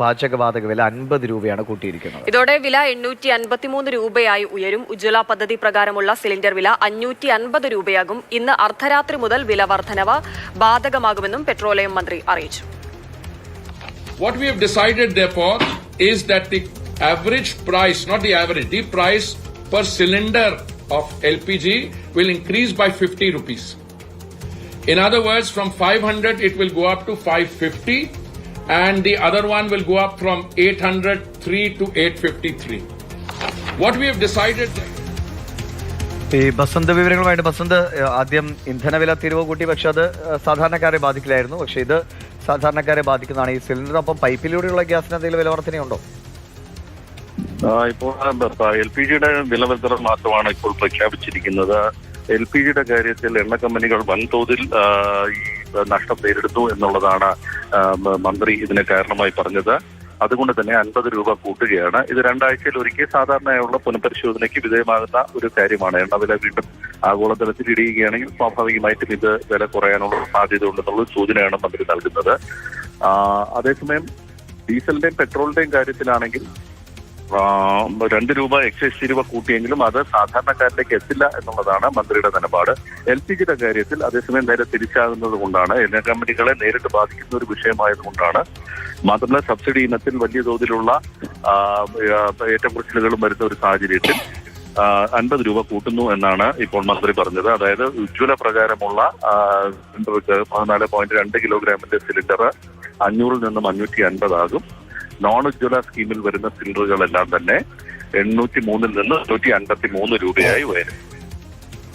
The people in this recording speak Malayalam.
പാചകവാതക വില അൻപത് രൂപയാണ് കൂട്ടിയിരിക്കുന്നത് ഇതോടെ വില എണ്ണൂറ്റി അൻപത്തിമൂന്ന് രൂപയായി ഉയരും ഉജ്ജ്വല പദ്ധതി പ്രകാരമുള്ള സിലിണ്ടർ വില അഞ്ഞൂറ്റി അൻപത് രൂപയാകും ഇന്ന് അർദ്ധരാത്രി മുതൽ വില വർധനവ് ബാധകമാകുമെന്നും പെട്രോളിയം മന്ത്രി അറിയിച്ചു What we have decided, therefore, is that the average price, not the average, the price per cylinder of LPG will increase by 50 rupees. In other words, from 500 it will go up to 550 and the other one will go up from 803 to 853. What we have decided ഈ ബസന്ത് വിവരങ്ങളുമായിട്ട് ബസന്ത് ആദ്യം ഇന്ധനവില തിരിവ് കൂട്ടി പക്ഷെ അത് സാധാരണക്കാരെ ബാധിക്കില്ലായിരുന്നു. പക്ഷെ ഇത് സാധാരണക്കാരെ ബാധിക്കുന്നതാണ് ഈ സിലിണ്ടറിനൊപ്പം പൈപ്പിലൂടെയുള്ള ഗ്യാസിന് എന്തെങ്കിലും വില വർധനയുണ്ടോ? ആ, ഇപ്പോൾ എൽ പി ജിയുടെ വില വർധന മാത്രമാണ് ഇപ്പോൾ പ്രഖ്യാപിച്ചിരിക്കുന്നത്. എൽ പി ജിയുടെ കാര്യത്തിൽ എണ്ണ കമ്പനികൾ വൻതോതിൽ ഈ നഷ്ടം നേരിടുന്നു എന്നുള്ളതാണ് മന്ത്രി ഇതിന് കാരണമായി പറഞ്ഞത്. അതുകൊണ്ട് തന്നെ അൻപത് രൂപ കൂട്ടുകയാണ്. ഇത് രണ്ടാഴ്ചയിൽ ഒരിക്കൽ സാധാരണയുള്ള പുനഃപരിശോധനയ്ക്ക് വിധേയമാകുന്ന ഒരു കാര്യമാണ്. എണ്ണവില വീണ്ടും ആഗോളതലത്തിൽ ഇടിയുകയാണെങ്കിൽ സ്വാഭാവികമായിട്ടും ഇത് വില കുറയാനുള്ള സാധ്യത ഉണ്ടെന്നുള്ള സൂചനയാണ് മന്ത്രി നൽകുന്നത്. അതേസമയം ഡീസലിന്റെയും പെട്രോളിന്റെയും കാര്യത്തിലാണെങ്കിൽ രണ്ട് രൂപ എക്സൈസ് തീരുവ കൂട്ടിയെങ്കിലും അത് സാധാരണക്കാരിലേക്ക് എത്തില്ല എന്നുള്ളതാണ് മന്ത്രിയുടെ നിലപാട്. എൽ പി ജിയുടെ കാര്യത്തിൽ അതേസമയം നേരെ തിരിച്ചാകുന്നത് കൊണ്ടാണ് എണ്ണ കമ്പനികളെ നേരിട്ട് ബാധിക്കുന്ന ഒരു വിഷയമായതുകൊണ്ടാണ് മാത്രമല്ല സബ്സിഡി ഇനത്തിൽ വലിയ തോതിലുള്ള ഏറ്റക്കുറച്ചിലുകളും വരുന്ന ഒരു സാഹചര്യത്തിൽ അൻപത് രൂപ കൂട്ടുന്നു എന്നാണ് ഇപ്പോൾ മന്ത്രി പറഞ്ഞത്. അതായത് ഉജ്ജ്വല പ്രകാരമുള്ള സിലിണ്ടർക്ക് പതിനാല് പോയിന്റ് രണ്ട് കിലോഗ്രാമിന്റെ സിലിണ്ടർ അഞ്ഞൂറിൽ നിന്നും അഞ്ഞൂറ്റി അൻപതാകും. നോൺ ഉജ്ജ്വല സ്കീമിൽ വരുന്ന സിലിണ്ടറുകളെല്ലാം തന്നെ എണ്ണൂറ്റി മൂന്നിൽ നിന്ന് നൂറ്റി അൻപത്തി മൂന്ന് രൂപയായി ഉയരും.